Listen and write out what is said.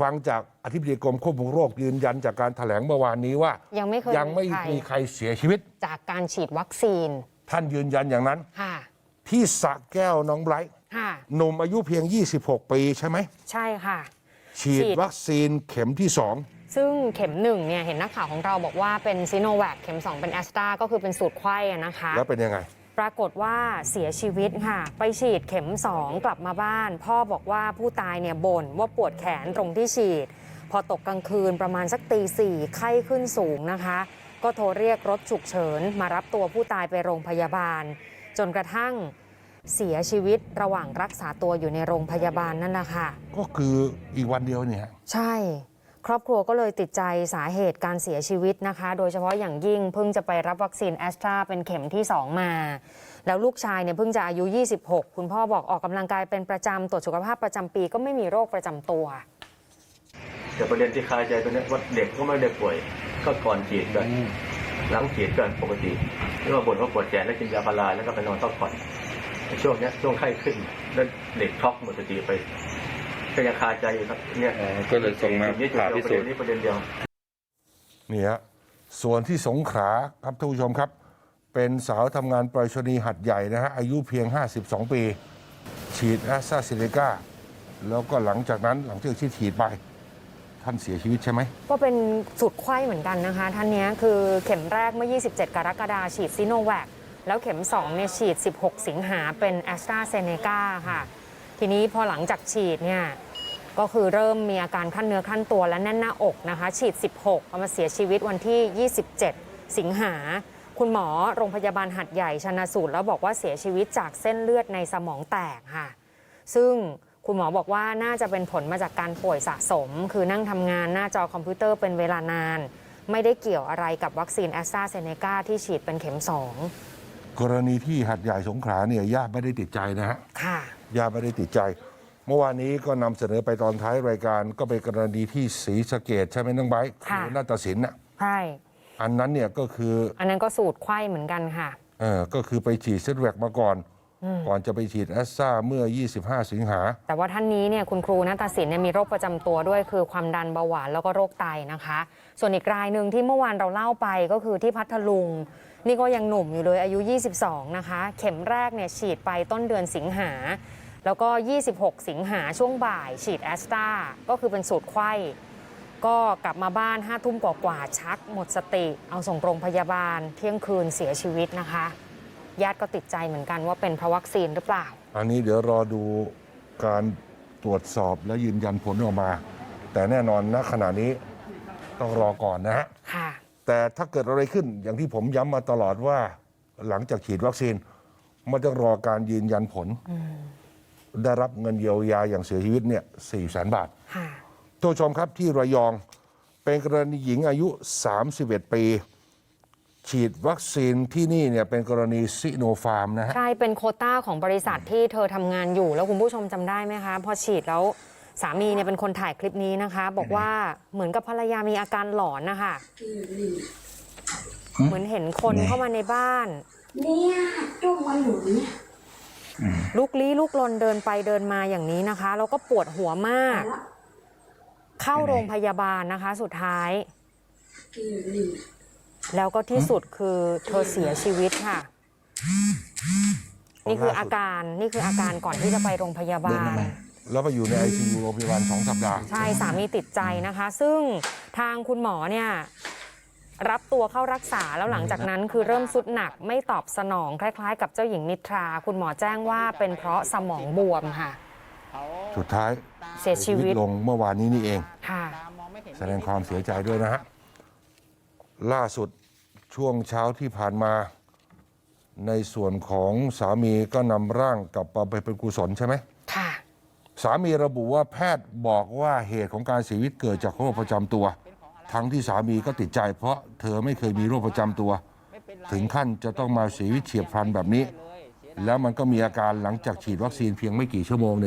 ฟังจากอธิบดีกรมควบคุมโรคยืนยันจากการถแถลงเมื่อวานนี้ว่า ยังไม่เคยยังไม่มีใครมีใครเสียชีวิต จากการฉีดวัคซีน ท่านยืนยันอย่างนั้นค่ะที่สระแก้วน้องไบรท์ค่ะหนุ่มอายุเพียง 26 ปีใช่ไหม ใช่ค่ะฉีดฉีดวัคซีนเข็มที่สองซึ่งเข็มหนึ่งเนี่ยเห็นนักข่าวของเราบอกว่าเป็นซีโนแวคเข็ม2เป็นแอสตราก็คือเป็นสูตรไข้อะนะคะ แล้วเป็นยังไง ปรากฏว่าเสียชีวิตค่ะ ไปฉีดเข็ม2กลับมาบ้าน พ่อบอกว่าผู้ตายเนี่ยบ่นว่าปวดแขนตรงที่ฉีด พอตกกลางคืนประมาณสักตีสี่ไข้ขึ้นสูงนะคะ ก็โทรเรียกรถฉุกเฉิน มารับตัวผู้ตายไปโรงพยาบาล จนกระทั่งเสียชีวิตระหว่างรักษาตัวอยู่ในโรงพยาบาลนั่นแหละค่ะก็คืออีกวันเดียวเนี่ย ใช่ ครอบครัวก็เลยติดใจสาเหตุการเสียชีวิตนะคะ โดยเฉพาะอย่างยิ่งเพิ่งจะไปรับวัคซีนแอสตราเป็นเข็มที่ 2 มา แล้วลูกชายเนี่ยเพิ่งจะอายุ 26 คุณพ่อบอกออกกำลังกายเป็นประจำตรวจสุขภาพประจำปีก็ไม่มีโรคประจำตัว แต่ประเด็นที่คาใจตรงนี้ว่าเด็กก็ไม่ได้ป่วย ก็ก่อนฉีดกันหลังฉีดกันปกติที่ว่าบ่นว่าปวดแขนแล้วกินยาพาราแล้วก็ไปนอนพักผ่อนช่วงนี้ช่วงไข้ขึ้นแล้วเด็กช็อกหมดสติไป ก็ยังคาใจอยู่ครับเนี่ยอ๋อก็เลยส่งมานี่จุดผ่าเดีพิยวประสูเด็จนน์ นี้ประเด็นเดียวนี่ฮะส่วนที่สงขลาครับท่านผู้ชมครับ เป็นสาวทำงานไปรษณีย์หัดใหญ่นะฮะ อายุเพียง 52 ปี ฉีดแอสตราเซเนกาแล้วก็หลังจากนั้นหลังจากที่ฉีดไป ท่านเสียชีวิตใช่ไหม ก็เป็นสุดไข้เหมือนกันนะคะ ท่านเนี้ยคือเข็มแรกเมื่อ 27 กรกฎาคมฉีดซิโนแวคแล้วเข็ม2เนี่ยฉีด 16 สิงหาเป็นแอสตราเซเนกาค่ะ ทีนี้พอหลังจากฉีดเนี่ย ก็คือเริ่มมีอาการขั้นเนื้อขั้นตัวและแน่นหน้าอกนะคะ ฉีด 16เอามาเสียชีวิตวันที่ 27 สิงหา คุณหมอโรงพยาบาลหัดใหญ่ชันสูตรแล้วบอกว่าเสียชีวิตจากเส้นเลือดในสมองแตกค่ะ ซึ่งคุณหมอบอกว่าน่าจะเป็นผลมาจากการป่วยสะสม คือนั่งทำงานหน้าจอคอมพิวเตอร์เป็นเวลานาน ไม่ได้เกี่ยวอะไรกับวัคซีนแอสตราเซเนกาที่ฉีดเป็นเข็มกรณีที่หัดใหญ่สงขลาเนี่ยญาติไม่ได้ติดใจนะฮะ2ค่ะญาติไม่ได้ติดใจ เมื่อวานนี้ก็นำเสนอไปตอนท้ายรายการก็เป็นกรณีที่ศรีสะเกดใช่ไหมน้องไบร์ทค่ะอนาฏศิลป์น่ะใช่ อันนั้นเนี่ยก็คืออันนั้นก็สูตรไข้เหมือนกันค่ะ เออก็คือไปฉีดเซตแวกมาก่อน ก่อนจะไปฉีดแอสตราเมื่อ 25 สิงหา แต่ว่าท่านนี้เนี่ยคุณครูนาตศิลป์เนี่ยมีโรคประจำตัวด้วยคือความดันเบาหวานแล้วก็โรคไตนะคะ ส่วนอีกรายหนึ่งที่เมื่อวานเราเล่าไปก็คือที่พัทลุง นี่ก็ยังหนุ่มอยู่เลยอายุ 22 นะคะ เข็มแรกเนี่ยฉีดไปต้นเดือนสิงหา แล้วก็ 26 สิงหาช่วงบ่ายฉีดแอสตราก็คือเป็นสูตรไข้ก็กลับมาบ้านห้าทุ่มกว่าๆชักหมดสติ เอาส่งโรงพยาบาล เที่ยงคืนเสียชีวิตนะคะ ญาติก็ติดใจเหมือนกันว่าเป็นเพราะวัคซีนหรือเปล่า อันนี้เดี๋ยวรอดูการตรวจสอบและยืนยันผลออกมา แต่แน่นอนณขณะนี้ต้องรอก่อนนะฮะค่ะ แต่ถ้าเกิดอะไรขึ้นอย่างที่ผมย้ำมาตลอดว่า หลังจากฉีดวัคซีนมันต้องรอการยืนยันผล ได้รับเงินเยียวยาอย่างเสียชีวิตเนี่ยสี่แสนบาทค่ะท่านผู้ชมครับที่ระยองเป็นกรณีหญิงอายุ 31 ปี ฉีดวัคซีนที่นี่เนี่ยเป็นกรณีซิโนฟาร์มนะฮะใช่ เป็นโควต้าของบริษัทที่เธอทำงานอยู่ แล้วคุณผู้ชมจำได้ไหมคะ พอฉีดแล้วสามีเนี่ยเป็นคนถ่ายคลิปนี้นะคะ บอกว่าเหมือนกับภรรยามีอาการหลอนนะคะ เหมือนเห็นคนเข้ามาในบ้าน เนี่ยจุกมันหนุนเนี่ย ลุกลี้ลุกลนเดินไปเดินมาอย่างนี้นะคะ แล้วก็ปวดหัวมาก เข้าโรงพยาบาลนะคะ สุดท้ายกินนี่แล้วก็ที่สุดคือเธอเสียชีวิตค่ะ นี่คืออาการนี่คืออาการก่อนที่จะไปโรงพยาบาลแล้วไปอยู่ใน ICU โรงพยาบาลสองสัปดาห์ ใช่ สามีติดใจนะคะ ซึ่งทางคุณหมอเนี่ย รับตัวเข้ารักษาแล้วหลังจากนั้นคือเริ่มสุดหนักไม่ตอบสนอง คล้าย ๆ กับเจ้าหญิงนิทรา คุณหมอแจ้งว่าเป็นเพราะสมองบวมค่ะ สุดท้ายเสียชีวิตลงเมื่อวานนี้นี่เองค่ะ แสดงความเสียใจด้วยนะฮะล่าสุดช่วงเช้าที่ผ่านมา ในส่วนของสามีก็นำร่างกลับมาไปเป็นกุศลใช่ไหมค่ะ สามีระบุว่าแพทย์บอกว่าเหตุของการเสียชีวิตเกิดจากโรคประจำตัว ทั้งที่สามีก็ติดใจ เพราะเธอไม่เคยมีโรคประจำตัว ถึงขั้นจะต้องมาเสียชีวิตเฉียบพลันแบบนี้ แล้วมันก็มีอาการหลังจากฉีดวัคซีนเพียงไม่กี่ชั่วโมงเนี่ย